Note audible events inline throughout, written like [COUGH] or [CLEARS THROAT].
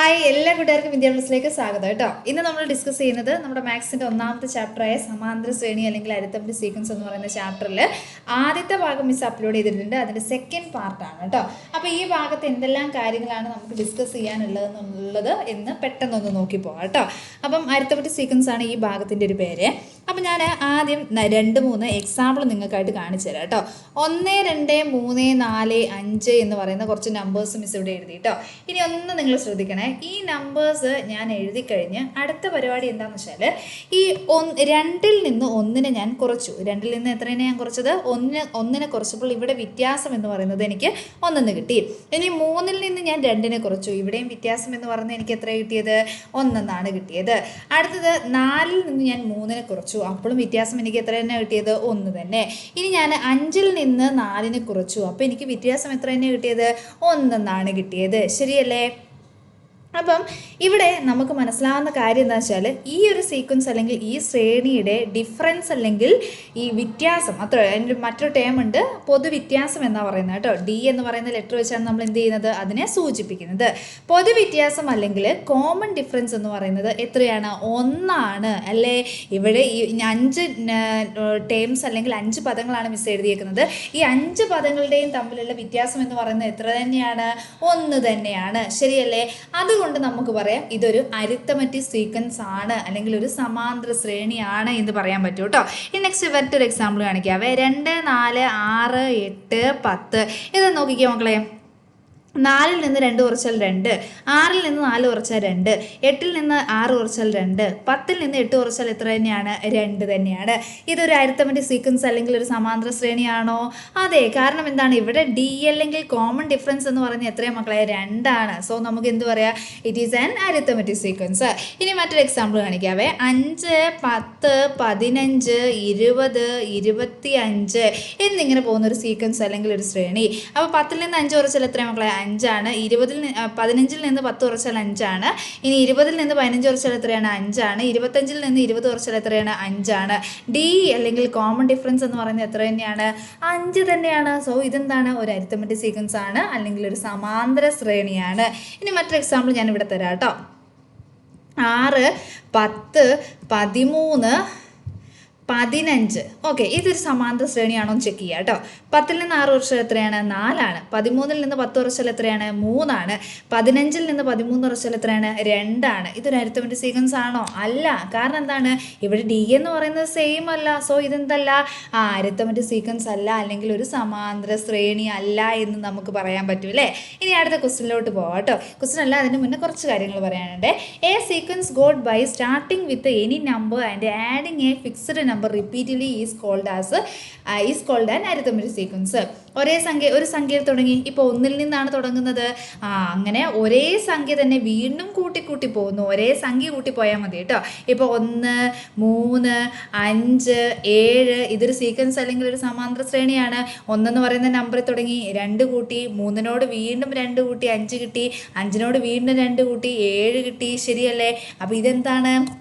Hi എല്ലാ കൂട്ടുകാർക്കും വിദ്യാഭ്യാസത്തിലേക്ക് സ്വാഗതം കേട്ടോ. ഇന്ന് നമ്മൾ ഡിസ്കസ് ചെയ്യുന്നത് നമ്മുടെ മാത്സിന്റെ ഒന്നാമത്തെ ചാപ്റ്ററായ സമാന്തര ശ്രേണി അല്ലെങ്കിൽ അരിത്തമ്പി സീക്വൻസ് എന്ന് പറയുന്ന ചാപ്റ്ററിൽ ആദ്യത്തെ ഭാഗം മിസ് അപ്ലോഡ് ചെയ്തിട്ടുണ്ട്. അതിന്റെ സെക്കൻഡ് പാർട്ടാണ് കേട്ടോ. അപ്പോൾ ഈ ഭാഗത്ത് എന്തെല്ലാം കാര്യങ്ങളാണ് നമുക്ക് ഡിസ്കസ് ചെയ്യാനുള്ളതെന്നുള്ളത് എന്ന് പെട്ടെന്നൊന്ന് നോക്കി പോകാം കേട്ടോ. അപ്പം അരിത്തമ്പി സീക്വൻസ് ആണ് ഈ ഭാഗത്തിന്റെ ഒരു പേര്. അപ്പം ഞാൻ ആദ്യം രണ്ട് മൂന്ന് എക്സാമ്പിൾ നിങ്ങൾക്കായിട്ട് കാണിച്ചു തരാം കേട്ടോ. ഒന്ന് രണ്ട് മൂന്ന് നാല് അഞ്ച് എന്ന് പറയുന്ന കുറച്ച് നമ്പേഴ്സ് മിസ് ഇവിടെ എഴുതി കേട്ടോ ഇനി ഒന്ന് നിങ്ങൾ ശ്രദ്ധിക്കണേ. ഈ നമ്പേഴ്സ് ഞാൻ എഴുതി കഴിഞ്ഞ് അടുത്ത പരിപാടി എന്താണെന്ന് വെച്ചാൽ ഈ രണ്ടിൽ നിന്ന് ഒന്നിനെ ഞാൻ കുറച്ചു. രണ്ടിൽ നിന്ന് എത്രയാണ് ഞാൻ കുറച്ചത്? ഒന്നിന് ഒന്നിനെ കുറച്ചപ്പോൾ ഇവിടെ വ്യത്യാസം എന്ന് പറയുന്നത് എനിക്ക് ഒന്നെന്ന് കിട്ടി. ഇനി മൂന്നിൽ നിന്ന് ഞാൻ രണ്ടിനെ കുറച്ചു. ഇവിടെയും വ്യത്യാസം എന്ന് പറയുന്നത് എനിക്ക് എത്ര കിട്ടിയത്? ഒന്നെന്നാണ് കിട്ടിയത്. അടുത്തത് നാലിൽ നിന്ന് ഞാൻ മൂന്നിനെ കുറച്ചു. അപ്പോഴും വ്യത്യാസം എനിക്ക് എത്ര തന്നെ കിട്ടിയത്? ഒന്ന് തന്നെ. ഇനി ഞാൻ അഞ്ചിൽ നിന്ന് നാലിന് കുറച്ചു. അപ്പോൾ എനിക്ക് വ്യത്യാസം എത്ര തന്നെ കിട്ടിയത്? ഒന്നെന്നാണ് കിട്ടിയത്. ശരിയല്ലേ? അപ്പം ഇവിടെ നമുക്ക് മനസ്സിലാവുന്ന കാര്യം എന്താ വെച്ചാൽ ഈ ഒരു സീക്വൻസ് അല്ലെങ്കിൽ ഈ ശ്രേണിയുടെ ഡിഫറൻസ് അല്ലെങ്കിൽ ഈ വ്യത്യാസം അത്ര അതിന്റെ മറ്റൊരു ടേം ഉണ്ട് പൊതുവ്യത്യാസം എന്നാണ് പറയുന്നത് കേട്ടോ. ഡി എന്ന് പറയുന്ന ലെറ്റർ വെച്ചാണ് നമ്മൾ എന്ത് ചെയ്യുന്നത്? അതിനെ സൂചിപ്പിക്കുന്നത്. പൊതുവ്യത്യാസം അല്ലെങ്കിൽ കോമൺ ഡിഫറൻസ് എന്ന് പറയുന്നത് എത്രയാണ്? ഒന്നാണ്. അല്ലേ? ഇവിടെ ഈ അഞ്ച് ടേംസ് അല്ലെങ്കിൽ അഞ്ച് പദങ്ങളാണ് മിസ് എഴുതിയേക്കുന്നത്. ഈ അഞ്ച് പദങ്ങളുടെയും തമ്മിലുള്ള വ്യത്യാസം എന്ന് പറയുന്നത് എത്ര തന്നെയാണ്? ഒന്ന് തന്നെയാണ്. ശരിയല്ലേ? അതുകൊണ്ട് നമുക്ക് പറയാം ഇതൊരു അരിത്തമറ്റിക് സീക്വൻസ് ആണ് അല്ലെങ്കിൽ ഒരു സമാന്തര ശ്രേണിയാണ് എന്ന് പറയാൻ പറ്റും കേട്ടോ ഇനി നെക്സ്റ്റ് മറ്റൊരു എക്സാമ്പിൾ കാണിക്കാവേ രണ്ട് നാല് ആറ് എട്ട് പത്ത്. ഇത് നോക്കിക്കോ മക്കളെ. നാലിൽ നിന്ന് രണ്ട് കുറച്ചാൽ രണ്ട് ആറിൽ നിന്ന് നാല് കുറച്ചാൽ രണ്ട് എട്ടിൽ നിന്ന് ആറ് കുറച്ചാൽ രണ്ട് പത്തിൽ നിന്ന് എട്ട് കുറച്ചാൽ എത്ര തന്നെയാണ്? രണ്ട് തന്നെയാണ്. ഇതൊരു അരിത്തമെറ്റിക് സീക്വൻസ് അല്ലെങ്കിൽ ഒരു സമാന്തര ശ്രേണിയാണോ? അതെ കാരണം എന്താണ്? ഇവിടെ ഡി അല്ലെങ്കിൽ കോമൺ ഡിഫറൻസ് എന്ന് പറയുന്നത് എത്രയും മക്കളെ? രണ്ടാണ്. സോ നമുക്ക് എന്ത് പറയാം? It is an arithmetic sequence ഇനി മറ്റൊരു എക്സാമ്പിൾ കാണിക്കാവേ അഞ്ച് പത്ത് പതിനഞ്ച് ഇരുപത് ഇരുപത്തി അഞ്ച് എന്നിങ്ങനെ പോകുന്ന ഒരു സീക്വൻസ് അല്ലെങ്കിൽ ഒരു ശ്രേണി. അപ്പോൾ പത്തിൽ നിന്ന് അഞ്ച് കുറച്ചാൽ എത്രയും മക്കളെ? അഞ്ചാണ്. ഇരുപതിൽ പതിനഞ്ചിൽ നിന്ന് പത്ത് കുറച്ചാൽ അഞ്ചാണ്. ഇനി ഇരുപതിൽ നിന്ന് പതിനഞ്ച് കുറച്ചാൽ എത്രയാണ്? അഞ്ചാണ്. ഇരുപത്തഞ്ചിൽ നിന്ന് ഇരുപത് കുറച്ചാൽ എത്രയാണ്? അഞ്ചാണ്. ഡി അല്ലെങ്കിൽ കോമൺ ഡിഫറൻസ് എന്ന് പറയുന്നത് എത്ര തന്നെയാണ്? അഞ്ച് തന്നെയാണ്. സോ ഇതെന്താണ്? ഒരു അരിത്തമെറ്റിക് സീക്വൻസ് ആണ്. അല്ലെങ്കിൽ ഒരു സമാന്തര ശ്രേണിയാണ്. ഇനി മറ്റൊരു എക്സാമ്പിൾ ഞാൻ ഇവിടെ തരാം കേട്ടോ. ആറ് പത്ത് പതിമൂന്ന് പതിനഞ്ച്. ഓക്കെ ഇതൊരു സമാന്തര ശ്രേണിയാണോ എന്ന് ചെക്ക് ചെയ്യുക കേട്ടോ പത്തിൽ നിന്ന് ആറ് വർഷം എത്രയാണ്? നാലാണ്. പതിമൂന്നിൽ നിന്ന് പത്ത് വർഷം എത്രയാണ്? മൂന്നാണ്. പതിനഞ്ചിൽ നിന്ന് പതിമൂന്ന് വർഷം എത്രയാണ്? രണ്ടാണ്. ഇതൊരു അരുത്തമിന്റെ സീക്വൻസ് ആണോ? അല്ല. കാരണം എന്താണ്? ഇവിടെ ഡി എന്ന് പറയുന്നത് സെയിം അല്ല. സോ ഇതെന്തല്ല? ആ അരുത്തമിന്റെ സീക്വൻസ് അല്ല. അല്ലെങ്കിൽ ഒരു സമാന്തര ശ്രേണി അല്ല എന്ന് നമുക്ക് പറയാൻ പറ്റും അല്ലേ? ഇനി അടുത്ത ക്വസ്റ്റിനിലോട്ട് പോകാം കേട്ടോ ക്വസ്റ്റ്യൻ അല്ല അതിന് മുന്നേ കുറച്ച് കാര്യങ്ങൾ പറയാനുണ്ട്. A sequence got by starting with any number and adding a fixed number repeatedly is called as is called an arithmetic sequence ഒരേ സംഖ്യ ഒരു സംഖ്യയിൽ തുടങ്ങി. ഇപ്പോൾ ഒന്നിൽ നിന്നാണ് തുടങ്ങുന്നത്. ആ അങ്ങനെ ഒരേ സംഖ്യ തന്നെ വീണ്ടും കൂട്ടിക്കൂട്ടി കൂട്ടി പോകുന്നു. ഒരേ സംഖ്യ കൂട്ടിപ്പോയാൽ മതി കേട്ടോ. ഇപ്പോൾ ഒന്ന് മൂന്ന് അഞ്ച് ഏഴ് ഇതൊരു സീക്വൻസ് അല്ലെങ്കിൽ ഒരു സമാന്തര ശ്രേണിയാണ്. ഒന്നെന്ന് പറയുന്ന നമ്പറിൽ തുടങ്ങി. രണ്ട് കൂട്ടി മൂന്നിനോട് വീണ്ടും രണ്ട് കൂട്ടി അഞ്ച് കിട്ടി. അഞ്ചിനോട് വീണ്ടും രണ്ട് കൂട്ടി ഏഴ് കിട്ടി. ശരിയല്ലേ? അപ്പോൾ ഇതെന്താണ്?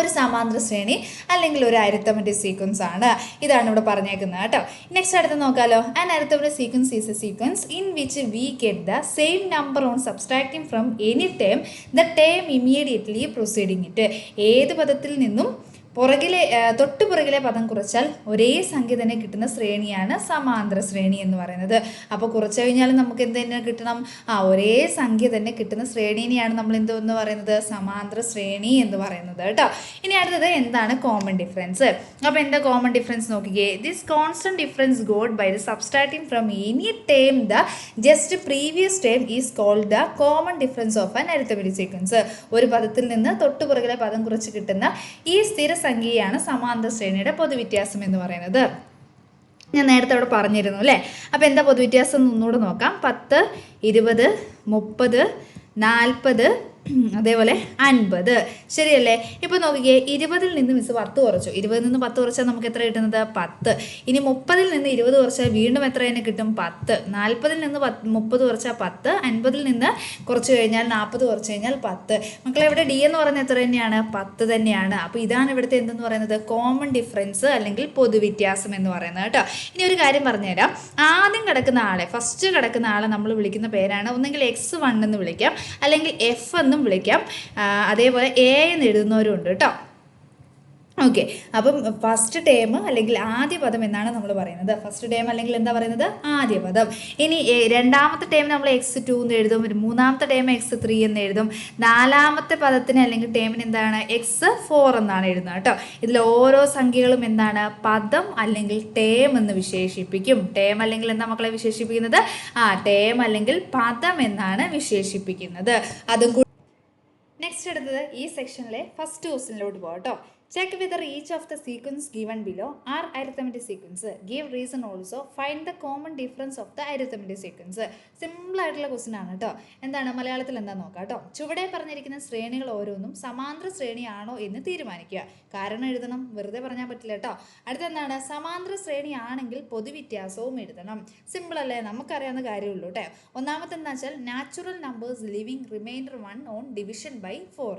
ഒരു സമാന്തര ശ്രേണി അല്ലെങ്കിൽ ഒരു അരിത്തമെറ്റിക് സീക്വൻസ് ആണ്. ഇതാണ് ഇവിടെ പറഞ്ഞേക്കുന്നത് കേട്ടോ. നെക്സ്റ്റ് അടുത്ത് നോക്കാലോ. An arithmetic sequence is a sequence in which we get the same number on subtracting from any term the term immediately proceeding it ഏത് പദത്തിൽ നിന്നും പുറകിലെ തൊട്ടു പുറകിലെ പദം കുറച്ചാൽ ഒരേ സംഖ്യ തന്നെ കിട്ടുന്ന ശ്രേണിയാണ് സമാന്തര ശ്രേണി എന്ന് പറയുന്നത്. അപ്പോൾ കുറച്ച് കഴിഞ്ഞാൽ നമുക്ക് എന്ത് തന്നെ കിട്ടണം? ആ ഒരേ സംഖ്യ തന്നെ കിട്ടുന്ന ശ്രേണിനെയാണ് നമ്മൾ എന്തെന്ന് പറയുന്നത്? സമാന്തര ശ്രേണി എന്ന് പറയുന്നത് കേട്ടോ. ഇനി അടുത്തത് എന്താണ് കോമൺ ഡിഫറൻസ് അപ്പോൾ എന്താ കോമൺ ഡിഫറൻസ് നോക്കിക്കേ? This constant difference got by the subtracting from any term the just previous term is called the common difference of an arithmetic sequence ഒരു പദത്തിൽ നിന്ന് തൊട്ടു പുറകിലെ പദം കുറച്ച് കിട്ടുന്ന ഈ സ്ഥിരസംഖ്യയാണ് സമാന്തര ശ്രേണിയുടെ പൊതുവ്യത്യാസം എന്ന് പറയുന്നത്. ഞാൻ നേരത്തെ അവിടെ പറഞ്ഞിരുന്നു അല്ലേ? അപ്പോൾ എന്താ പൊതുവ്യത്യാസം ഒന്നുകൂടെ നോക്കാം. പത്ത് ഇരുപത് മുപ്പത് നാൽപ്പത് [CLEARS THROAT] അതേപോലെ അൻപത്. ശരിയല്ലേ? ഇപ്പോൾ നോക്കിക്കേ ഇരുപതിൽ നിന്ന് മിസ് പത്ത് കുറച്ചു. ഇരുപതിൽ നിന്ന് പത്ത് കുറച്ചാൽ നമുക്ക് എത്ര കിട്ടുന്നത്? പത്ത്. ഇനി മുപ്പതിൽ നിന്ന് ഇരുപത് കുറച്ചാൽ വീണ്ടും എത്ര തന്നെ കിട്ടും? പത്ത്. നാൽപ്പതിൽ നിന്ന് പത്ത് മുപ്പത് കുറച്ചാൽ പത്ത്. അൻപതിൽ നിന്ന് കുറച്ച് കഴിഞ്ഞാൽ നാൽപ്പത് കുറച്ച് കഴിഞ്ഞാൽ പത്ത്. മക്കളെ ഇവിടെ ഡി എന്ന് പറയുന്നത് എത്ര തന്നെയാണ്? പത്ത് തന്നെയാണ്. അപ്പോൾ ഇതാണ് ഇവിടുത്തെ എന്തെന്ന് പറയുന്നത്? കോമൺ ഡിഫറൻസ് അല്ലെങ്കിൽ പൊതുവ്യത്യാസം എന്ന് പറയുന്നത് കേട്ടോ. ഇനി ഒരു കാര്യം പറഞ്ഞുതരാം. ആദ്യം കിടക്കുന്ന ആളെ ഫസ്റ്റ് കിടക്കുന്ന ആളെ നമ്മൾ വിളിക്കുന്ന പേരാണ്. ഒന്നെങ്കിൽ എക്സ് വൺ എന്ന് വിളിക്കാം. അല്ലെങ്കിൽ എഫ് എന്നും വിളിക്കാം. അതേപോലെ എ എന്ന് എഴുതുന്നവരും ഉണ്ട് കേട്ടോ. ഓക്കെ അപ്പം ഫസ്റ്റ് ടേം അല്ലെങ്കിൽ ആദ്യ പദം എന്നാണ് നമ്മൾ പറയുന്നത്. ഫസ്റ്റ് ടേം അല്ലെങ്കിൽ എന്താ പറയുന്നത്? ആദ്യ പദം. ഇനി രണ്ടാമത്തെ ടേം നമ്മൾ എക്സ് ടു എന്ന് എഴുതും. മൂന്നാമത്തെ ടേം എക്സ് ത്രീ എന്ന് എഴുതും. നാലാമത്തെ പദത്തിന് അല്ലെങ്കിൽ ടേമിന് എന്താണ്? എക്സ് ഫോർ എന്നാണ് എഴുതുന്നത് കേട്ടോ. ഇതിൽ ഓരോ സംഖ്യകളും എന്താണ്? പദം അല്ലെങ്കിൽ ടേം എന്ന് വിശേഷിപ്പിക്കും. ടേം അല്ലെങ്കിൽ എന്താ മക്കളെ വിശേഷിപ്പിക്കുന്നത്? ആ ടേം അല്ലെങ്കിൽ പദം എന്നാണ് വിശേഷിപ്പിക്കുന്നത്. അതും നെക്സ്റ്റ് എടുത്തത് ഈ സെക്ഷനിലെ ഫസ്റ്റ് ക്വസ്റ്റിനിലോട്ട് പോകാം കേട്ടോ check whether each of the sequence given below are arithmetic sequence give reason also find the common difference of the arithmetic sequence simple ആയിട്ടുള്ള ക്വസ്റ്റൻ ആണ് കേട്ടോ എന്താണ്? മലയാളത്തിൽ എന്താ നോക്കാം കേട്ടോ ചുവടെ പറഞ്ഞിരിക്കുന്ന ശ്രേണികൾ ഓരോന്നും സമാന്തര ശ്രേണിയാണോ എന്ന് തീരുമാനിക്കുക. കാരണം എഴുതണം. വെറുതെ പറഞ്ഞാൽ പറ്റില്ല കേട്ടോ അടുത്തെന്താണ് സമാന്തര ശ്രേണിയാണെങ്കിൽ പൊതുവ്യത്യാസവും എഴുതണം. സിമ്പിൾ അല്ലേ? നമുക്കറിയാവുന്ന കാര്യമുള്ളൂ കേട്ടോ ഒന്നാമത്തെ എന്താ വെച്ചാൽ natural numbers leaving remainder one on division by four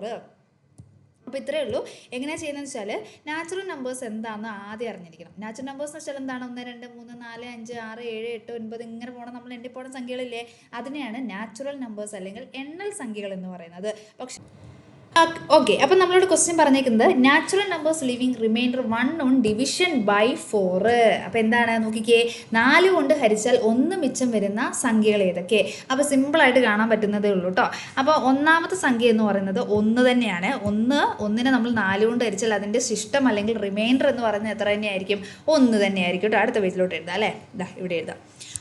അപ്പോൾ ഇത്രയേ ഉള്ളൂ. എങ്ങനെയാണ് ചെയ്യുന്നത് വെച്ചാൽ നാച്ചുറൽ നമ്പേഴ്സ് എന്താണെന്ന് ആദ്യം അറിഞ്ഞിരിക്കണം. നാച്ചുറൽ നമ്പേഴ്സ് എന്ന് വെച്ചാൽ എന്താണ്? ഒന്ന് രണ്ട് മൂന്ന് നാല് അഞ്ച് ആറ് ഏഴ് എട്ട് ഒൻപത് ഇങ്ങനെ പോകണം നമ്മൾ എണ്ണി പോണ സംഖ്യകളില്ലേ? അതിനെയാണ് നാച്ചുറൽ നമ്പേഴ്സ് അല്ലെങ്കിൽ എണ്ണൽ സംഖ്യകൾ എന്ന് പറയുന്നത്. പക്ഷേ ഓക്കെ അപ്പം നമ്മളോട് ക്വസ്റ്റ്യൻ പറഞ്ഞേക്കുന്നത് natural numbers leaving remainder one on division by four അപ്പോൾ എന്താണ്? നോക്കിക്കേ. നാല് കൊണ്ട് ഹരിച്ചാൽ ഒന്ന് മിച്ചം വരുന്ന സംഖ്യകൾ ഏതൊക്കെ? അപ്പോൾ സിമ്പിളായിട്ട് കാണാൻ പറ്റുന്നതേ ഉള്ളൂ കേട്ടോ അപ്പോൾ ഒന്നാമത്തെ സംഖ്യ എന്ന് പറയുന്നത് ഒന്ന് തന്നെയാണ്. ഒന്ന് ഒന്നിനെ നമ്മൾ നാല് കൊണ്ട് ഹരിച്ചാൽ അതിന്റെ ശിഷ്ടം അല്ലെങ്കിൽ റിമൈൻഡർ എന്ന് പറയുന്നത് എത്ര തന്നെയായിരിക്കും? ഒന്ന് തന്നെയായിരിക്കും കേട്ടോ അടുത്ത പേജിലോട്ട് എഴുതാം അല്ലേ? ഇതാ ഇവിടെ എഴുതാം.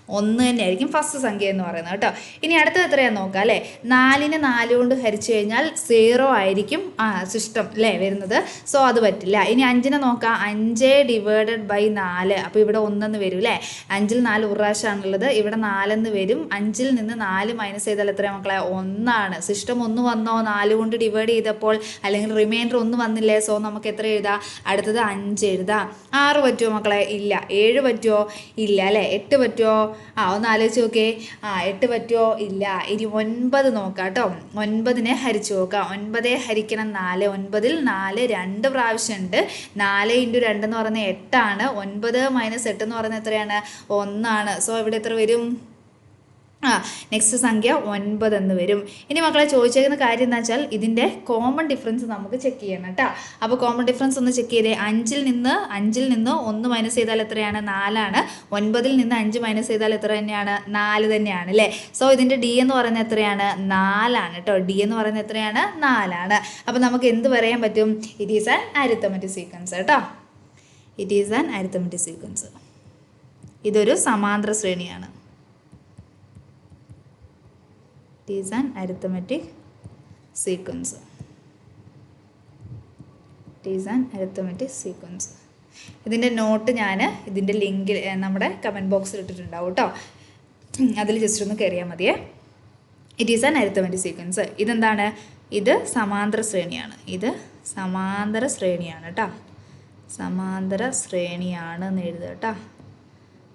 ഒന്ന് തന്നെയായിരിക്കും ഫസ്റ്റ് സംഖ്യ എന്ന് പറയുന്നത് കേട്ടോ. ഇനി അടുത്തത് എത്രയാണ് നോക്കാം അല്ലേ? നാലിന് നാല് കൊണ്ട് ഹരിച്ചു കഴിഞ്ഞാൽ സീറോ ആയിരിക്കും സിസ്റ്റം അല്ലേ വരുന്നത്. സോ അത് പറ്റില്ല. ഇനി അഞ്ചിനെ നോക്കാം. അഞ്ച് ഡിവൈഡഡ് ബൈ നാല്. അപ്പോൾ ഇവിടെ ഒന്നെന്ന് വരും അല്ലേ? അഞ്ചിൽ നാല് ഉറാശാണുള്ളത്. ഇവിടെ നാലെന്ന് വരും. അഞ്ചിൽ നിന്ന് നാല് മൈനസ് ചെയ്താൽ എത്രയാണ് മക്കളെ? ഒന്നാണ്. സിസ്റ്റം ഒന്ന് വന്നോ? നാല് കൊണ്ട് ഡിവൈഡ് ചെയ്തപ്പോൾ അല്ലെങ്കിൽ റിമൈൻഡർ ഒന്ന് വന്നില്ലേ? സോ നമുക്ക് എത്ര എഴുതാം? അടുത്തത് അഞ്ച് എഴുതാം. ആറ് പറ്റുമോ മക്കളെ? ഇല്ല. ഏഴ് പറ്റുമോ ഇല്ല അല്ലേ? എട്ട് പറ്റുമോ ആ ഒന്ന് ആലോചിച്ച് നോക്കേ. ആ എട്ട് പറ്റുമോ ഇല്ല. ഇനി ഒൻപത് നോക്കാം കേട്ടോ. ഒൻപതിനെ ഹരിച്ചു നോക്കാം. ഒൻപതേ ഹരിക്കണം നാല്. ഒൻപതിൽ നാല് രണ്ട് പ്രാവശ്യം ഉണ്ട് നാല് ഇന്റു രണ്ട് എന്ന് പറയുന്നത് എട്ടാണ്. ഒൻപത് മൈനസ് എട്ട് എന്ന് പറയുന്നത് എത്രയാണ്? ഒന്നാണ്. സോ ഇവിടെ എത്ര വരും? ആ നെക്സ്റ്റ് സംഖ്യ ഒൻപത് എന്ന് വരും. ഇനി മക്കളെ ചോദിച്ചേക്കുന്ന കാര്യം എന്താ വെച്ചാൽ ഇതിന്റെ കോമൺ ഡിഫറൻസ് നമുക്ക് ചെക്ക് ചെയ്യണം കേട്ടോ. അപ്പോൾ കോമൺ ഡിഫറൻസ് ഒന്ന് ചെക്ക് ചെയ്തേ. അഞ്ചിൽ നിന്ന് അഞ്ചിൽ നിന്ന് ഒന്ന് മൈനസ് ചെയ്താൽ എത്രയാണ്? നാലാണ്. ഒൻപതിൽ നിന്ന് അഞ്ച് മൈനസ് ചെയ്താൽ എത്ര തന്നെയാണ്? നാല് തന്നെയാണ് അല്ലേ? സോ ഇതിന്റെ ഡി എന്ന് പറയുന്നത് എത്രയാണ്? നാലാണ് കേട്ടോ. ഡി എന്ന് പറയുന്നത് എത്രയാണ്? നാലാണ്. അപ്പോൾ നമുക്ക് എന്ത് പറയാൻ പറ്റും? It is an arithmetic sequence കേട്ടോ. It is an arithmetic sequence ഇതൊരു സമാന്തര ശ്രേണിയാണ്. It is an arithmetic sequence. It is an arithmetic sequence. ഇതിന്റെ നോട്ട് ഞാൻ ഇതിന്റെ ലിങ്കിൽ നമ്മുടെ കമന്റ് ബോക്സിൽ ഇട്ടിട്ടുണ്ടാവും കേട്ടോ അതിൽ ജസ്റ്റ് ഒന്ന് കയറിയാൽ മതിയേ. It is an arithmetic sequence ഇതെന്താണ്? ഇത് സമാന്തര ശ്രേണിയാണ്. ഇത് സമാന്തര ശ്രേണിയാണ് കേട്ടോ സമാന്തര ശ്രേണിയാണ് എന്ന് എഴുതുക കേട്ടോ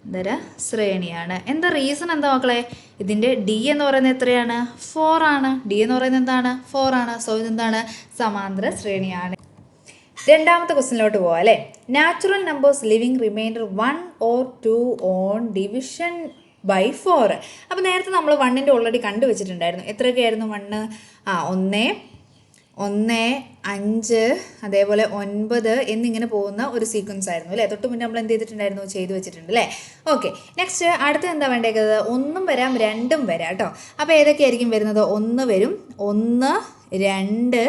ഇതര ശ്രേണിയാണ്. എന്താ റീസൺ എന്താ മക്കളെ? ഇതിന്റെ ഡി എന്ന് പറയുന്നത് എത്രയാണ്? ഫോർ ആണ്. ഡി എന്ന് പറയുന്നത് എന്താണ്? ഫോർ ആണ്. സോ ഇതെന്താണ് സമാന്തര ശ്രേണിയാണ്. രണ്ടാമത്തെ ക്വസ്റ്റിനിലോട്ട് പോവാം അല്ലേ? Natural numbers leaving remainder one or two on division by four അപ്പോൾ നേരത്തെ നമ്മൾ വണ്ണിന്റെ ഓൾറെഡി കണ്ടുവച്ചിട്ടുണ്ടായിരുന്നു. എത്രയൊക്കെയായിരുന്നു? വണ്ണ് ആ ഒന്ന് ഒന്ന് അഞ്ച് അതേപോലെ ഒൻപത് എന്നിങ്ങനെ പോകുന്ന ഒരു സീക്വൻസ് ആയിരുന്നു അല്ലേ? തൊട്ട് മുന്നേ നമ്മൾ എന്ത് ചെയ്തിട്ടുണ്ടായിരുന്നു? ചെയ്തു വെച്ചിട്ടുണ്ട് അല്ലേ? ഓക്കെ നെക്സ്റ്റ് അടുത്ത എന്താ വേണ്ടേക്കുന്നത് ഒന്നും വരാം രണ്ടും വരാം കേട്ടോ. അപ്പോൾ ഏതൊക്കെയായിരിക്കും വരുന്നത്? ഒന്ന് വരും ഒന്ന് രണ്ട്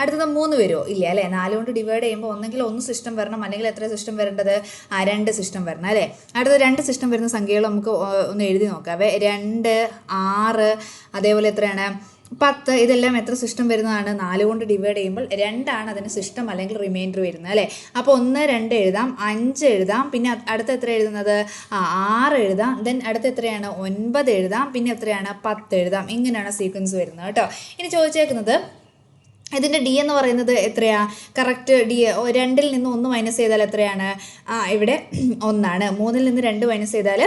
അടുത്തത് മൂന്ന് വരുമോ ഇല്ല അല്ലേ? നാല് കൊണ്ട് ഡിവൈഡ് ചെയ്യുമ്പോൾ ഒന്നെങ്കിൽ ഒന്ന് സിസ്റ്റം വരണം അല്ലെങ്കിൽ എത്ര സിസ്റ്റം വരേണ്ടത്? ആ രണ്ട് സിസ്റ്റം വരണം അല്ലേ? അടുത്ത രണ്ട് സിസ്റ്റം വരുന്ന സംഖ്യകൾ നമുക്ക് ഒന്ന് എഴുതി നോക്കാവേ രണ്ട് ആറ് അതേപോലെ എത്രയാണ്? പത്ത് ഇതെല്ലാം എത്ര സിസ്റ്റം വരുന്നതാണ്? നാല് കൊണ്ട് ഡിവൈഡ് ചെയ്യുമ്പോൾ രണ്ടാണ് അതിന് സിസ്റ്റം അല്ലെങ്കിൽ റിമൈൻഡർ വരുന്നത് അല്ലേ? അപ്പോൾ ഒന്ന് രണ്ട് എഴുതാം അഞ്ച് എഴുതാം പിന്നെ അടുത്ത എത്ര എഴുതുന്നത്? ആറ് എഴുതാം ദെൻ അടുത്ത എത്രയാണ്? ഒൻപത് എഴുതാം പിന്നെ എത്രയാണ്? പത്ത് എഴുതാം. ഇങ്ങനെയാണ് സീക്വൻസ് വരുന്നത് കേട്ടോ. ഇനി ചോദിച്ചേക്കുന്നത് ഇതിന്റെ ഡി എന്ന് പറയുന്നത് എത്രയാ? കറക്റ്റ് ഡി രണ്ടിൽ നിന്ന് ഒന്ന് മൈനസ് ചെയ്താൽ എത്രയാണ്? ഇവിടെ [CLEARS THROAT] ഒന്നാണ്. മൂന്നിൽ നിന്ന് രണ്ട് മൈനസ് ചെയ്താൽ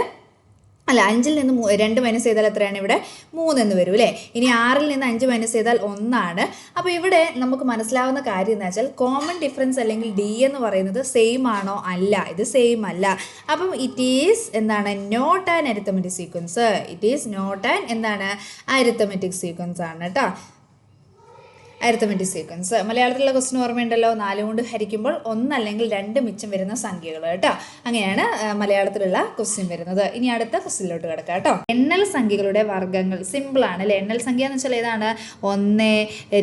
അല്ല അഞ്ചിൽ നിന്ന് രണ്ട് മൈനസ് ചെയ്താൽ എത്രയാണ് ഇവിടെ? മൂന്നെന്ന് വരും അല്ലേ? ഇനി ആറിൽ നിന്ന് അഞ്ച് മൈനസ് ചെയ്താൽ ഒന്നാണ്. അപ്പോൾ ഇവിടെ നമുക്ക് മനസ്സിലാവുന്ന കാര്യം എന്ന് വെച്ചാൽ കോമൺ ഡിഫറൻസ് അല്ലെങ്കിൽ ഡി എന്ന് പറയുന്നത് സെയിം ആണോ അല്ല? ഇത് സെയിം അല്ല. അപ്പം ഇറ്റ് ഈസ് എന്താണ്? Not an arithmetic sequence it is not an എന്താണ്? അരിത്തമെറ്റിക് സീക്വൻസ് ആണ് കേട്ടോ. അരിത്തമെറ്റിക് സീക്വൻസ് മലയാളത്തിലുള്ള ക്വസ്റ്റിന് ഓർമ്മയുണ്ടല്ലോ? നാല് കൊണ്ട് ഹരിക്കുമ്പോൾ ഒന്നല്ലെങ്കിൽ രണ്ട് മിച്ചം വരുന്ന സംഖ്യകൾ കേട്ടോ. അങ്ങനെയാണ് മലയാളത്തിലുള്ള ക്വസ്റ്റ്യൻ വരുന്നത്. ഇനി അടുത്ത ക്വസ്റ്റ്യനിലോട്ട് കിടക്കാം കേട്ടോ. എണ്ണൽ സംഖ്യകളുടെ വർഗങ്ങൾ സിമ്പിൾ ആണ് അല്ലേ? എണ്ണൽ സംഖ്യ എന്ന് വെച്ചാൽ ഏതാണ്? ഒന്ന്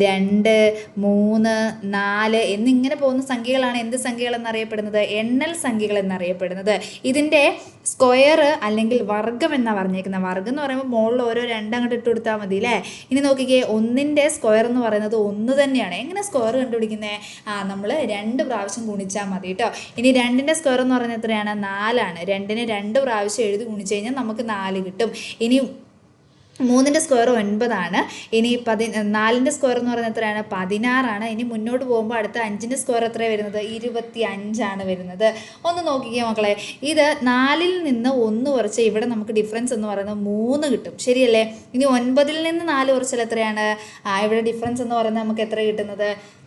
രണ്ട് മൂന്ന് നാല് എന്നിങ്ങനെ പോകുന്ന സംഖ്യകളാണ് എന്ത് സംഖ്യകൾ എന്നറിയപ്പെടുന്നത്? എണ്ണൽ സംഖ്യകൾ എന്നറിയപ്പെടുന്നത്. ഇതിന്റെ സ്ക്വയർ അല്ലെങ്കിൽ വർഗം എന്നാ പറഞ്ഞേക്കുന്നത്? വർഗം എന്ന് പറയുമ്പോൾ മുകളിൽ ഓരോ രണ്ടങ്ങോട്ട് ഇട്ട് കൊടുത്താൽ മതി അല്ലേ? ഇനി നോക്കിക്കേ ഒന്നിന്റെ സ്ക്വയർ എന്ന് പറയുന്നത് ഒന്ന് തന്നെയാണ്. എങ്ങനെ സ്ക്വയർ കണ്ടുപിടിക്കുന്നത് ആ നമ്മൾ രണ്ട് പ്രാവശ്യം ഗുണിച്ചാൽ മതി കേട്ടോ ഇനി രണ്ടിന്റെ സ്ക്വയർ എന്ന് പറഞ്ഞാൽ എത്രയാണ്? നാലാണ്. രണ്ടിന് രണ്ട് പ്രാവശ്യം എഴുതി ഗുണിച്ച് കഴിഞ്ഞാൽ നമുക്ക് നാല് കിട്ടും. ഇനി മൂന്നിന്റെ സ്ക്വയർ ഒൻപതാണ്. ഇനി പതി നാലിന്റെ സ്ക്വയർ എന്ന് പറയുന്നത് എത്രയാണ്? പതിനാറാണ്. ഇനി മുന്നോട്ട് പോകുമ്പോൾ അടുത്ത അഞ്ചിന്റെ സ്ക്വയർ എത്രയാണ് വരുന്നത്? ഇരുപത്തി അഞ്ചാണ് വരുന്നത്. ഒന്ന് നോക്കിക്കേ മക്കളെ. ഇത് നാലിൽ നിന്ന് ഒന്ന് കുറച്ച് ഇവിടെ നമുക്ക് ഡിഫറൻസ് എന്ന് പറയുന്നത് മൂന്ന് കിട്ടും. ശരിയല്ലേ? ഇനി ഒൻപതിൽ നിന്ന് നാല് കുറച്ചാൽ എത്രയാണ്? ഇവിടെ ഡിഫറൻസ് എന്ന് പറയുന്നത് നമുക്ക് എത്ര കിട്ടുന്നത്?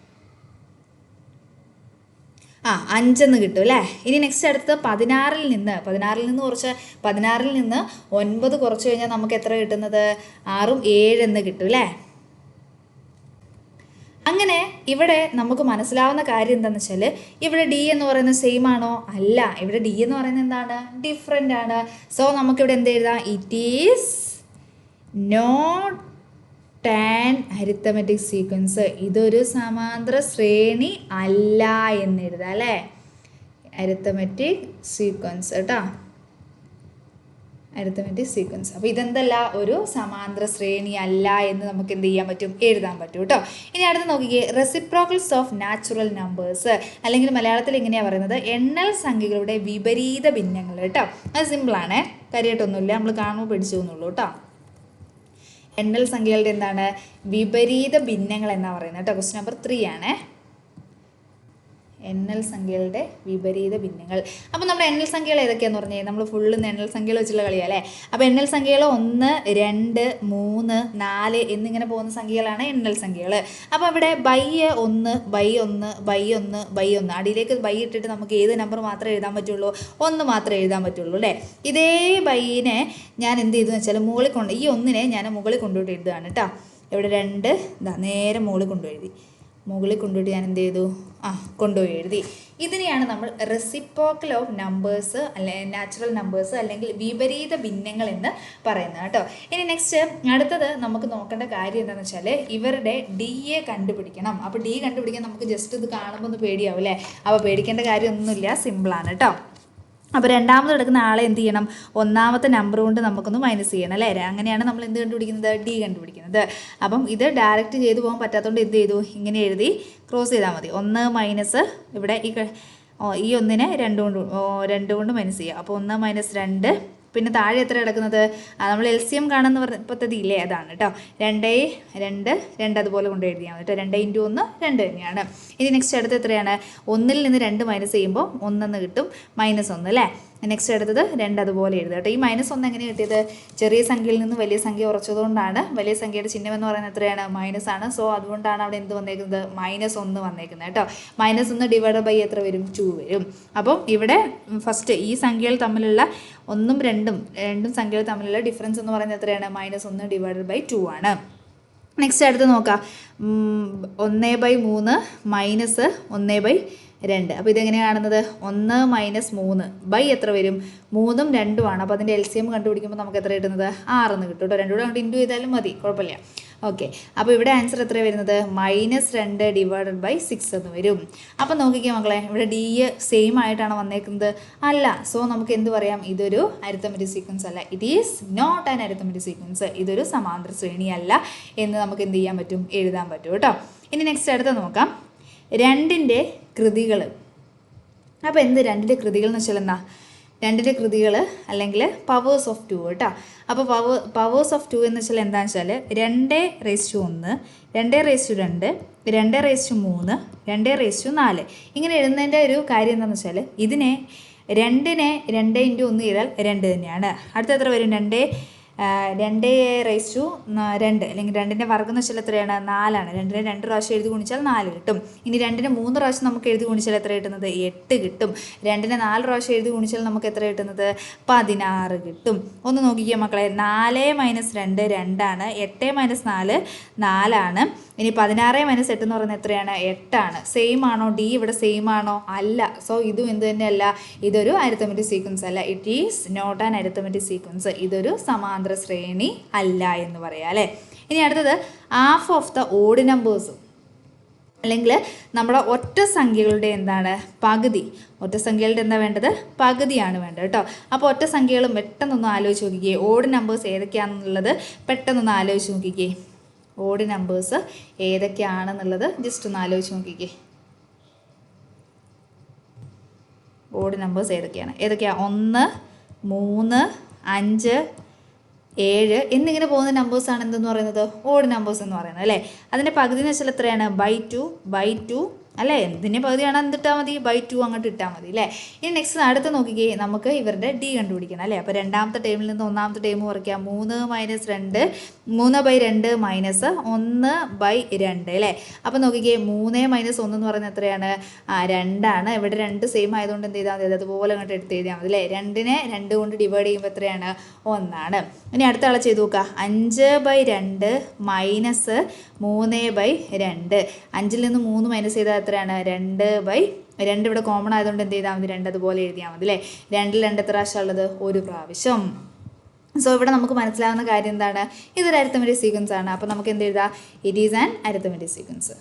ആ അഞ്ചെന്ന് കിട്ടും അല്ലേ? ഇനി നെക്സ്റ്റ് അടുത്ത് പതിനാറിൽ നിന്ന്. പതിനാറിൽ നിന്ന് കുറച്ച് പതിനാറിൽ നിന്ന് ഒൻപത് കുറച്ച് കഴിഞ്ഞാൽ നമുക്ക് എത്ര കിട്ടുന്നത്? ആറും ഏഴെന്ന് കിട്ടും അല്ലേ? അങ്ങനെ ഇവിടെ നമുക്ക് മനസ്സിലാവുന്ന കാര്യം എന്താണെന്ന് വെച്ചാൽ ഇവിടെ ഡി എന്ന് പറയുന്നത് സെയിം ആണോ? അല്ല. ഇവിടെ ഡി എന്ന് പറയുന്നത് എന്താണ്? ഡിഫറെന്റ് ആണ്. സോ നമുക്കിവിടെ എന്ത് എഴുതാം? It is not an arithmetic sequence ഇതൊരു സമാന്തര ശ്രേണി അല്ല എന്ന് എഴുതാം അല്ലേ? അരിത്തമെറ്റിക് സീക്വൻസ് കേട്ടോ. അരിത്തമെറ്റിക് സീക്വൻസ് അപ്പോൾ ഇതെന്തല്ല? ഒരു സമാന്തര ശ്രേണി അല്ല എന്ന് നമുക്ക് എന്ത് ചെയ്യാൻ പറ്റും? എഴുതാൻ പറ്റും കേട്ടോ. ഇനി അടുത്ത് നോക്കിക്കേ. റെസിപ്രോക്കൽസ് ഓഫ് നാച്ചുറൽ നമ്പേഴ്സ് അല്ലെങ്കിൽ മലയാളത്തിൽ എങ്ങനെയാണ് പറയുന്നത്? എണ്ണൽ സംഖ്യകളുടെ വിപരീത ഭിന്നങ്ങൾ കേട്ടോ. അത് സിമ്പിളാണ് കാര്യമായിട്ടൊന്നുമില്ല നമ്മൾ കാണുമ്പോൾ പഠിച്ചു എന്നുള്ളൂ കേട്ടോ. എണ്ണൽ സംഖ്യകളുടെ എന്താണ്? വിപരീത ഭിന്നങ്ങൾ എന്നാണ് പറയുന്നത്. കേട്ടോ ക്വസ്റ്റ്യൻ നമ്പർ ത്രീ ആണേ. എണ്ണൽ സംഖ്യകളുടെ വിപരീത ഭിന്നങ്ങൾ. അപ്പോൾ നമ്മുടെ എണ്ണൽ സംഖ്യകൾ ഏതൊക്കെയാന്ന് പറഞ്ഞു കഴിഞ്ഞാൽ നമ്മൾ ഫുള്ള് എണ്ണൽ സംഖ്യകൾ വെച്ചുള്ള കളിയാ അല്ലേ? അപ്പോൾ എണ്ണൽ സംഖ്യകൾ ഒന്ന് രണ്ട് മൂന്ന് നാല് എന്നിങ്ങനെ പോകുന്ന സംഖ്യകളാണ് എണ്ണൽ സംഖ്യകൾ അപ്പോൾ അവിടെ ബൈ ഒന്ന് ബൈ ഒന്ന് ബൈ ഒന്ന് ബൈ ഒന്ന്. അടിയിലേക്ക് ബൈ ഇട്ടിട്ട് നമുക്ക് ഏത് നമ്പർ മാത്രമേ എഴുതാൻ പറ്റുള്ളൂ? ഒന്ന് മാത്രമേ എഴുതാൻ പറ്റുള്ളൂ അല്ലേ? ഇതേ ബൈനെ ഞാൻ എന്ത് ചെയ്തു വെച്ചാൽ മുകളിൽ കൊണ്ട് ഈ ഒന്നിനെ ഞാൻ മുകളിൽ കൊണ്ടുപോയിട്ട് എഴുതുകയാണ് കേട്ടോ. ഇവിടെ രണ്ട്? നേരെ മുകളിൽ കൊണ്ടുപോയി എഴുതി. മുകളിൽ കൊണ്ടുപോയിട്ട് ഞാൻ എന്ത് ചെയ്തു? ആ കൊണ്ടുപോയി എഴുതി. ഇതിനെയാണ് നമ്മൾ റെസിപ്പോക്കൽ ഓഫ് നമ്പേഴ്സ് അല്ലെ നാച്ചുറൽ നമ്പേഴ്സ് അല്ലെങ്കിൽ വിപരീത ഭിന്നങ്ങൾ എന്ന് പറയുന്നത് കേട്ടോ. ഇനി നെക്സ്റ്റ് അടുത്തത് നമുക്ക് നോക്കേണ്ട കാര്യം എന്താണെന്ന് വെച്ചാൽ ഇവരുടെ ഡി എ കണ്ടുപിടിക്കണം. അപ്പോൾ ഡി കണ്ടുപിടിക്കാൻ നമുക്ക് ജസ്റ്റ് ഇത് കാണുമ്പോൾ ഒന്ന് പേടിയാവും അല്ലേ? അപ്പോൾ പേടിക്കേണ്ട കാര്യമൊന്നുമില്ല. സിമ്പിളാണ് കേട്ടോ. അപ്പോൾ രണ്ടാമത് എടുക്കുന്ന ആളെ എന്ത് ചെയ്യണം? ഒന്നാമത്തെ നമ്പർ കൊണ്ട് നമുക്കൊന്ന് മൈനസ് ചെയ്യണം അല്ലേ? അങ്ങനെയാണ് നമ്മൾ എന്ത് കണ്ടുപിടിക്കുന്നത്? ഡി കണ്ടുപിടിക്കുന്നത്. അപ്പം ഇത് ഡയറക്റ്റ് ചെയ്തു പോകാൻ പറ്റാത്തതുകൊണ്ട് എന്ത് ചെയ്തു? ഇങ്ങനെ എഴുതി ക്രോസ് ചെയ്താൽ മതി. ഒന്ന് മൈനസ് ഇവിടെ ഈ ഈ ഒന്നിനെ രണ്ട് കൊണ്ട് രണ്ട് കൊണ്ട് മൈനസ് ചെയ്യുക. അപ്പോൾ ഒന്ന് മൈനസ് രണ്ട് പിന്നെ താഴെ എത്ര കിടക്കുന്നത്? നമ്മൾ എൽ സി എം കാണുന്ന പദ്ധതി ഇല്ലേ? അതാണ് കേട്ടോ രണ്ടേ രണ്ട് രണ്ട് അതുപോലെ കൊണ്ട് എഴുതിയാൽ മതി കേട്ടോ രണ്ട് ഇന്റു ഒന്ന് രണ്ട് തന്നെയാണ്. ഇനി നെക്സ്റ്റ് അടുത്ത് എത്രയാണ്? ഒന്നിൽ നിന്ന് രണ്ട് മൈനസ് ചെയ്യുമ്പോൾ ഒന്നെന്ന് കിട്ടും മൈനസ് ഒന്ന് അല്ലേ നെക്സ്റ്റ് എടുത്തത് രണ്ട് അതുപോലെ എഴുതുക കേട്ടോ. ഈ മൈനസ് ഒന്ന് എങ്ങനെ കിട്ടിയത്? ചെറിയ സംഖ്യയിൽ നിന്ന് വലിയ സംഖ്യ കുറച്ചതുകൊണ്ടാണ് വലിയ സംഖ്യയുടെ ചിഹ്നം എന്ന് പറയുന്നത് എത്രയാണ്? മൈനസ് ആണ്. സോ അതുകൊണ്ടാണ് അവിടെ എന്ത് വന്നേക്കുന്നത്? മൈനസ് ഒന്ന് വന്നേക്കുന്നത് കേട്ടോ. മൈനസ് ഒന്ന് ഡിവൈഡ് ബൈ എത്ര വരും? ടു വരും. അപ്പം ഇവിടെ ഫസ്റ്റ് ഈ സംഖ്യകൾ തമ്മിലുള്ള ഒന്നും രണ്ടും രണ്ടും സംഖ്യകൾ തമ്മിലുള്ള ഡിഫറൻസ് എന്ന് പറയുന്നത് എത്രയാണ്? മൈനസ് ഒന്ന് ഡിവൈഡ് ബൈ ടു ആണ്. നെക്സ്റ്റ് അടുത്ത് നോക്കാം. ഒന്ന് ബൈ മൂന്ന് മൈനസ് ഒന്ന് ബൈ രണ്ട്. അപ്പോൾ ഇതെങ്ങനെയാണ് കാണുന്നത്? ഒന്ന് മൈനസ് മൂന്ന്. ബൈ എത്ര വരും? മൂന്നും രണ്ടുമാണ് അപ്പോൾ അതിന്റെ എൽ സി എം കണ്ടുപിടിക്കുമ്പോൾ നമുക്ക് എത്ര കിട്ടുന്നത്? ആറെന്ന് കിട്ടും കേട്ടോ രണ്ടുകൂടെ അങ്ങോട്ട് ഇന്റു ചെയ്താലും മതി. കുഴപ്പമില്ല. ഓക്കെ. അപ്പോൾ ഇവിടെ ആൻസർ എത്ര വരുന്നത്? മൈനസ് രണ്ട് ഡിവൈഡഡ് ബൈ സിക്സ് എന്ന് വരും. അപ്പം നോക്കിക്കാം മക്കളെ ഇവിടെ ഡി സെയിം ആയിട്ടാണ് വന്നേക്കുന്നത്. അല്ല. സോ നമുക്ക് എന്ത് പറയാം? ഇതൊരു അരിത്തമെറ്റിക് സീക്വൻസ് അല്ല. It is not an arithmetic sequence ഇതൊരു സമാന്തര ശ്രേണിയല്ല എന്ന് നമുക്ക് എന്ത് ചെയ്യാൻ പറ്റും? എഴുതാൻ പറ്റും കേട്ടോ ഇനി നെക്സ്റ്റ് അടുത്ത് നോക്കാം. രണ്ടിന്റെ കൃതികൾ. അപ്പോൾ എന്ത് രണ്ടിന്റെ കൃതികൾ എന്ന് വെച്ചാൽ എന്താ? രണ്ടിന്റെ കൃതികൾ അല്ലെങ്കിൽ പവേഴ്സ് ഓഫ് ടു കേട്ടോ. അപ്പോൾ പവ പവേഴ്സ് ഓഫ് ടു എന്ന് വെച്ചാൽ എന്താണെന്ന് വെച്ചാൽ രണ്ട് റേസ് ടു ഒന്ന് രണ്ട് റേസ് ടു രണ്ട് രണ്ട് റേസ് ടു മൂന്ന് രണ്ട് റേസ് ടു നാല്. ഇങ്ങനെ എഴുതുന്നതിന്റെ ഒരു കാര്യം എന്താണെന്ന് വെച്ചാൽ ഇതിനെ രണ്ടിനെ രണ്ട് ഇന്റു ഒന്ന് ചെയ്താൽ രണ്ട് തന്നെയാണ്. അടുത്ത എത്ര വരും? രണ്ട് രണ്ട് റേസ് ടു രണ്ട്. അല്ലെങ്കിൽ രണ്ടിന്റെ വർഗം എന്ന് വെച്ചാൽ എത്രയാണ്? നാലാണ്. രണ്ടിനെ രണ്ട് പ്രാവശ്യം എഴുതി ഗുണിച്ചാൽ നാല് കിട്ടും. ഇനി രണ്ടിനെ മൂന്ന് പ്രാവശ്യം നമുക്ക് എഴുതി ഗുണിച്ചാൽ എത്ര കിട്ടുന്നത്? എട്ട് കിട്ടും. രണ്ടിനെ നാല് പ്രാവശ്യം എഴുതി ഗുണിച്ചാൽ നമുക്ക് എത്ര കിട്ടുന്നത്? പതിനാറ് കിട്ടും. ഒന്ന് നോക്കിക്കുക മക്കളെ. നാല് മൈനസ് രണ്ട് രണ്ടാണ്. എട്ട് മൈനസ് നാല് നാലാണ്. ഇനി പതിനാറ് മൈനസ് എട്ട് എന്ന് പറയുന്നത് എത്രയാണ്? എട്ടാണ്. സെയിം ആണോ? ഡി ഇവിടെ സെയിം ആണോ? അല്ല. സോ ഇതും എന്ത് തന്നെയല്ല? ഇതൊരു അരിത്തമെറ്റിക് സീക്വൻസ് അല്ല. It is not an arithmetic sequence ഇതൊരു സമാന്തര ശ്രേണി അല്ല എന്ന് പറയാം അല്ലേ? ഇനി അടുത്തത് ഹാഫ് ഓഫ് ദ ഓഡ് നമ്പേഴ്സും അല്ലെങ്കിൽ നമ്മുടെ ഒറ്റ സംഖ്യകളുടെ എന്താണ്? പകുതി. ഒറ്റ സംഖ്യകളുടെ എന്താ വേണ്ടത്? പകുതിയാണ് വേണ്ടത് കേട്ടോ. അപ്പോൾ ഒറ്റ സംഖ്യകളും പെട്ടെന്നൊന്ന് ആലോചിച്ച് നോക്കിക്കേ. ഓഡ് നമ്പേഴ്സ് ഏതൊക്കെയാണെന്നുള്ളത് പെട്ടെന്നൊന്ന് ആലോചിച്ച് നോക്കിക്കേ. ഓഡ് നമ്പേഴ്സ് ഏതൊക്കെയാണെന്നുള്ളത് ജസ്റ്റ് ഒന്ന് ആലോചിച്ച് നോക്കിക്കേ. ഓഡ് നമ്പേഴ്സ് ഏതൊക്കെയാണ്? ഏതൊക്കെയാണ് ഒന്ന് മൂന്ന് അഞ്ച് ഏഴ് എന്നിങ്ങനെ പോകുന്ന നമ്പേഴ്സ് നമ്പേഴ്സാണ് എന്തെന്ന് പറയുന്നത്? ഓഡ് നമ്പേഴ്സ് എന്ന് പറയുന്നത് അല്ലേ? അതിന്റെ പകുതി എന്ന് വെച്ചാൽ എത്രയാണ്? ബൈ ടു ബൈ ടു അല്ലേ? എന്തിന്റെ പകുതിയാണ് എന്തിട്ടാൽ മതി? ബൈ ടു അങ്ങോട്ട് ഇട്ടാൽ മതി അല്ലേ? ഇനി നെക്സ്റ്റ് അടുത്ത് നോക്കിക്കേ നമുക്ക് ഇവരുടെ ഡി കണ്ടുപിടിക്കണം അല്ലേ? അപ്പോൾ രണ്ടാമത്തെ ടേമിൽ നിന്ന് ഒന്നാമത്തെ ടേം കുറയ്ക്കാം മൂന്ന് മൈനസ് രണ്ട് മൂന്ന് ബൈ രണ്ട് മൈനസ് ഒന്ന് ബൈ രണ്ട് അല്ലേ? അപ്പോൾ നോക്കിക്കേ മൂന്ന് മൈനസ് ഒന്ന് എന്ന് പറയുന്നത് എത്രയാണ്? ആ രണ്ടാണ്. ഇവിടെ രണ്ട് സെയിം ആയതുകൊണ്ട് എന്ത് ചെയ്താൽ മതി? അതുപോലെ അങ്ങോട്ട് എടുത്ത് എഴുതിയാൽ മതി അല്ലേ? രണ്ടിനെ രണ്ട് കൊണ്ട് ഡിവൈഡ് ചെയ്യുമ്പോൾ എത്രയാണ്? ഒന്നാണ്. ഇനി അടുത്ത ആളെ ചെയ്ത് നോക്കുക അഞ്ച് ബൈ രണ്ട് മൈനസ് മൂന്ന് ബൈ രണ്ട്. അഞ്ചിൽ നിന്ന് മൂന്ന് മൈനസ് ചെയ്താൽ എത്രയാണ്? രണ്ട് ബൈ രണ്ട്. ഇവിടെ കോമൺ ആയതുകൊണ്ട് എന്ത് ചെയ്താൽ മതി? രണ്ട് അതുപോലെ എഴുതിയാൽ മതി അല്ലേ? രണ്ടിൽ രണ്ട് എത്ര പ്രാവശ്യം ഉള്ളത്? ഒരു പ്രാവശ്യം. സോ ഇവിടെ നമുക്ക് മനസ്സിലാവുന്ന കാര്യം എന്താണ്? ഇതൊരു അരിത്തമെറ്റിക് സീക്വൻസ് ആണ്. അപ്പോൾ നമുക്ക് എന്ത് എഴുതാം? It is an arithmetic sequence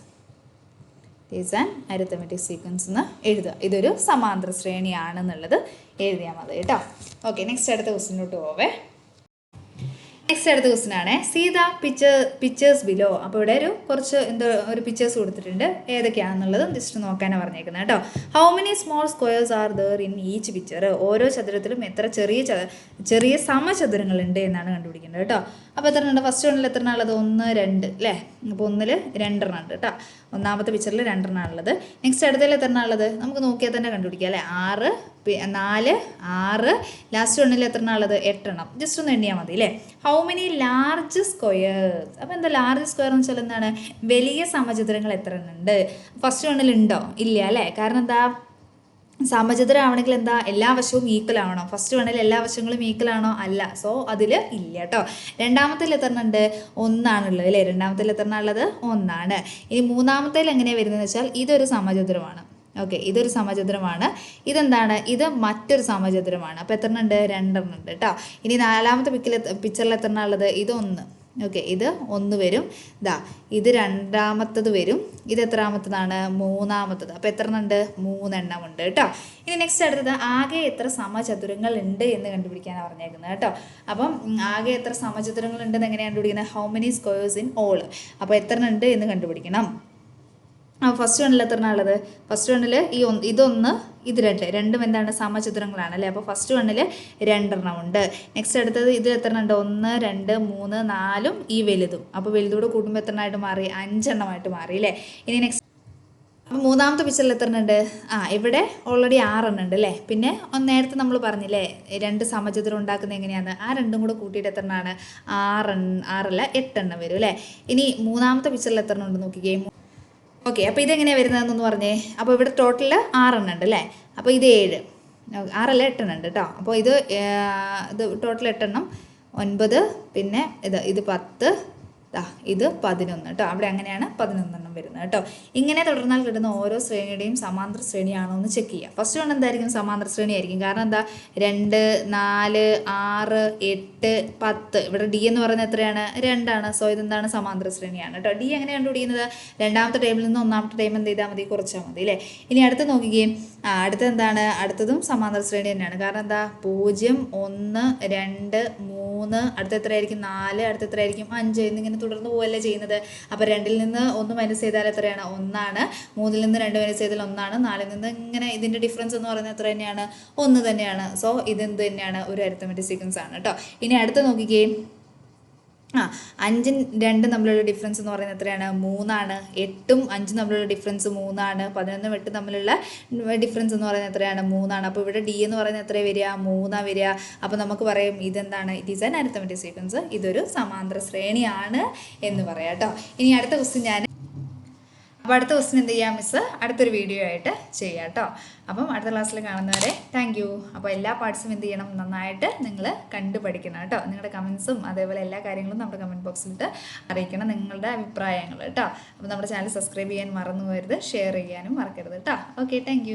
is an arithmetic sequence എന്ന് എഴുതുക. ഇതൊരു സമാന്തര ശ്രേണിയാണെന്നുള്ളത് എഴുതിയാൽ മതി കേട്ടോ. ഓക്കെ നെക്സ്റ്റ് അടുത്ത ക്വസ്റ്റിനോട്ട് പോവേ. നെക്സ്റ്റ് അടുത്ത ക്വസ്റ്റൻ ആണ്. സീത പിക്ചർ പിക്ചേഴ്സ് ബിലോ അപ്പോൾ ഇവിടെ ഒരു കുറച്ച് എന്തോ ഒരു പിക്ചേഴ്സ് കൊടുത്തിട്ടുണ്ട്. ഏതൊക്കെയാണെന്നുള്ളത് ജസ്റ്റ് നോക്കാനാണ് പറഞ്ഞേക്കുന്നത് കേട്ടോ. How many small squares are there in each picture ഓരോ ചതുരത്തിലും എത്ര ചെറിയ ചെറിയ സമചതുരങ്ങളുണ്ട് എന്നാണ് കണ്ടുപിടിക്കേണ്ടത് കേട്ടോ. അപ്പോൾ എത്ര ഉണ്ട് ഫസ്റ്റ് വണ്ണിൽ എത്ര ഉള്ളത് ഒന്ന് രണ്ട് അല്ലേ അപ്പോൾ ഒന്നിൽ രണ്ടെണ്ണം ഉണ്ട് കേട്ടോ ഒന്നാമത്തെ പിക്ചറിൽ രണ്ടെണ്ണം ഉള്ളത് നെക്സ്റ്റ് അടുത്തതിൽ എത്ര ഉള്ളത് നമുക്ക് നോക്കിയാൽ തന്നെ കണ്ടുപിടിക്കാം അല്ലേ ആറ് നാല് ആറ്. ലാസ്റ്റ് വണ്ണിൽ എത്ര ഉള്ളത് എട്ടെണ്ണം. ജസ്റ്റ് ഒന്ന് എണ്ണിയാൽ മതി അല്ലേ ഹൗ മെനി ലാർജ് സ്ക്വയേഴ്സ് അപ്പോൾ എന്താ ലാർജ് സ്ക്വയർ എന്ന് വെച്ചാൽ എന്താണ്? വലിയ സമചതുരങ്ങൾ എത്ര ഉണ്ട് ഫസ്റ്റ് വണ്ണിൽ ഉണ്ടോ? ഇല്ല അല്ലേ കാരണം എന്താ? സമചതുരം എന്താ എല്ലാ വശവും ഈക്വൽ ഫസ്റ്റ് വേണമെങ്കിൽ എല്ലാ വശങ്ങളും ഈക്വൽ ആണോ? അല്ല. സോ അതിൽ ഇല്ല കേട്ടോ രണ്ടാമത്തെ ലെത്തറിനുണ്ട് ഒന്നാണുള്ളത് അല്ലേ? രണ്ടാമത്തെ ലെത്തറിനുള്ളത് ഒന്നാണ്. ഇനി മൂന്നാമത്തേൽ എങ്ങനെയാണ് വരുന്നതെന്ന് വെച്ചാൽ ഇതൊരു സമചതുരമാണ്. ഓക്കെ ഇതൊരു സമചതുരമാണ്. ഇതെന്താണ്? ഇത് മറ്റൊരു സമചതുരമാണ്. അപ്പോൾ എത്രണ്ണുണ്ട് രണ്ടെണ്ണം ഉണ്ട് കേട്ടോ ഇനി നാലാമത്തെ പിക്കിൽ പിക്ചറിൽ എത്രണ്ണുള്ളത് ഇതൊന്ന്. ഓക്കെ ഇത് ഒന്ന് വരും. ഇതാ ഇത് രണ്ടാമത്തത് വരും. ഇത് എത്രാമത്തതാണ്? മൂന്നാമത്തത്. അപ്പോൾ എത്ര മൂന്നെണ്ണം ഉണ്ട് കേട്ടോ. ഇനി നെക്സ്റ്റ് അടുത്തത് ആകെ എത്ര സമചതുരങ്ങൾ ഉണ്ട് എന്ന് കണ്ടുപിടിക്കാനാണ് പറഞ്ഞേക്കുന്നത് കേട്ടോ. അപ്പം ആകെ എത്ര സമചതുരങ്ങൾ ഉണ്ടെന്ന് എങ്ങനെയാണ് കണ്ടുപിടിക്കുന്നത്? How many squares in all അപ്പോൾ എത്ര എന്ന് കണ്ടുപിടിക്കണം. ഫസ്റ്റ് വണ്ണിൽ എത്ര ഉള്ളത്? ഫസ്റ്റ് വണ്ണിൽ ഈ ഒന്ന് ഇതൊന്ന് ഇത് രണ്ട്. രണ്ടും എന്താണ്? സമചതുരങ്ങളാണ് അല്ലേ? അപ്പോൾ ഫസ്റ്റ് വണ്ണിൽ രണ്ടെണ്ണം ഉണ്ട്. നെക്സ്റ്റ് അടുത്തത് ഇത് എത്ര ഉണ്ട്? ഒന്ന് രണ്ട് മൂന്ന് നാലും ഈ വലുതും. അപ്പോൾ വലുതോട് കൂടുമ്പോൾ എത്ര ആയിട്ട് മാറി? അഞ്ചെണ്ണമായിട്ട് മാറി അല്ലേ? ഇനി നെക്സ്റ്റ് അപ്പോൾ മൂന്നാമത്തെ പിക്ചറിൽ എത്ര ഉണ്ട്? ആ ഇവിടെ ഓൾറെഡി ആറെണ്ണം ഉണ്ട് അല്ലേ? പിന്നെ നേരത്തെ നമ്മൾ പറഞ്ഞില്ലേ രണ്ട് സമചതുരം ഉണ്ടാക്കുന്നത് എങ്ങനെയാണ്? ആ രണ്ടും കൂടെ കൂട്ടിയിട്ട് എത്ര എണ്ണമാണ് ആറെണ്ണം ആറല്ല എട്ടെണ്ണം വരും അല്ലേ? ഇനി മൂന്നാമത്തെ പിക്ചറിൽ എത്ര എണ്ണം ഉണ്ട് നോക്കിക്കേ? ഓക്കെ അപ്പോൾ ഇതെങ്ങനെയാണ് വരുന്നതെന്നൊന്ന് പറഞ്ഞേ. അപ്പോൾ ഇവിടെ ടോട്ടൽ ആറെണ്ണം ഉണ്ട് അല്ലേ? അപ്പോൾ ഇത് ഏഴ്. ആറല്ല എട്ടെണ്ണം ഉണ്ട് കേട്ടോ അപ്പോൾ ഇത് ഇത് ടോട്ടൽ എട്ടെണ്ണം. ഒൻപത് പിന്നെ ഇത് ഇത് പത്ത് ദാ ഇത് പതിനൊന്ന് കേട്ടോ. അവിടെ അങ്ങനെയാണ് പതിനൊന്നെണ്ണം വരുന്നത് കേട്ടോ. ഇങ്ങനെ തുടർന്നാൽ കിട്ടുന്ന ഓരോ ശ്രേണിയുടെയും സമാന്തര ശ്രേണിയാണോ എന്ന് ചെക്ക് ചെയ്യുക ഫസ്റ്റ് വൺ എന്തായിരിക്കും? സമാന്തര ശ്രേണി ആയിരിക്കും. കാരണം എന്താ? രണ്ട് നാല് ആറ് എട്ട് പത്ത്. ഇവിടെ ഡി എന്ന് പറയുന്നത് എത്രയാണ്? രണ്ടാണ്. സോ ഇതെന്താണ്? സമാന്തര ശ്രേണിയാണ് കേട്ടോ. ഡി എങ്ങനെ കണ്ടുപിടിക്കുന്നത്? രണ്ടാമത്തെ ടേബിളിൽ നിന്ന് ഒന്നാമത്തെ ടൈം എന്ത് ചെയ്താൽ മതി? കുറച്ചാൽ മതി അല്ലേ? ഇനി അടുത്ത് നോക്കുകയും അടുത്ത എന്താണ്? അടുത്തതും സമാന്തര ശ്രേണി തന്നെയാണ്. കാരണം എന്താ? പൂജ്യം ഒന്ന് രണ്ട് മൂന്ന്. അടുത്ത എത്രയായിരിക്കും? നാല്. അടുത്ത എത്രയായിരിക്കും? അഞ്ച്. എന്നിങ്ങനെ തുടർന്ന് പോവല്ലേ ചെയ്യുന്നത്? അപ്പോൾ രണ്ടിൽ നിന്ന് ഒന്ന് മൈനസ് ചെയ്താൽ എത്രയാണ്? ഒന്നാണ്. മൂന്നിൽ നിന്ന് രണ്ട് മൈനസ് ചെയ്താൽ ഒന്നാണ്. നാലിൽ നിന്ന് ഇങ്ങനെ ഇതിന്റെ ഡിഫറൻസ് എന്ന് പറയുന്നത് എത്ര തന്നെയാണ്? ഒന്ന് തന്നെയാണ്. സോ ഇതെന്ത് തന്നെയാണ്? ഒരു അരിത്തമെറ്റിക് സീക്വൻസ് ആണ് കേട്ടോ ഇനി അടുത്ത് നോക്കിക്കേ. ആ അഞ്ചും രണ്ടും തമ്മിലുള്ള ഡിഫറൻസ് എന്ന് പറയുന്നത് എത്രയാണ്? മൂന്നാണ്. എട്ടും അഞ്ചും തമ്മിലുള്ള ഡിഫറൻസ് മൂന്നാണ്. പതിനൊന്നും എട്ടും തമ്മിലുള്ള ഡിഫറൻസ് എന്ന് പറയുന്നത് എത്രയാണ്? മൂന്നാണ്. അപ്പോൾ ഇവിടെ ഡി എന്ന് പറയുന്നത് എത്ര വരിക? മൂന്നാണ് വരിക. അപ്പോൾ നമുക്ക് പറയും ഇതെന്താണ്? It is an arithmetic sequence ഇതൊരു സമാന്തര ശ്രേണിയാണ് എന്ന് പറയാം കേട്ടോ. ഇനി അടുത്ത ക്വസ്റ്റ്യൻ ഞാൻ അപ്പോൾ അടുത്ത ക്വസ്റ്റ്യൻ എന്ത് ചെയ്യാം മിസ് അടുത്തൊരു വീഡിയോ ആയിട്ട് ചെയ്യാം കേട്ടോ അപ്പം അടുത്ത ക്ലാസ്സിൽ കാണുന്നവരെ താങ്ക് യു അപ്പോൾ എല്ലാ പാർട്സും എന്ത് ചെയ്യണം? നന്നായിട്ട് നിങ്ങൾ കണ്ടു പഠിക്കണം കേട്ടോ നിങ്ങളുടെ കമൻസും അതേപോലെ എല്ലാ കാര്യങ്ങളും നമ്മുടെ കമന്റ് ബോക്സിലിട്ട് അറിയിക്കണം നിങ്ങളുടെ അഭിപ്രായങ്ങൾ കേട്ടോ അപ്പോൾ നമ്മുടെ ചാനൽ സബ്സ്ക്രൈബ് ചെയ്യാൻ മറന്നു പോകരുത് ഷെയർ ചെയ്യാനും മറക്കരുത് കേട്ടോ ഓക്കെ താങ്ക്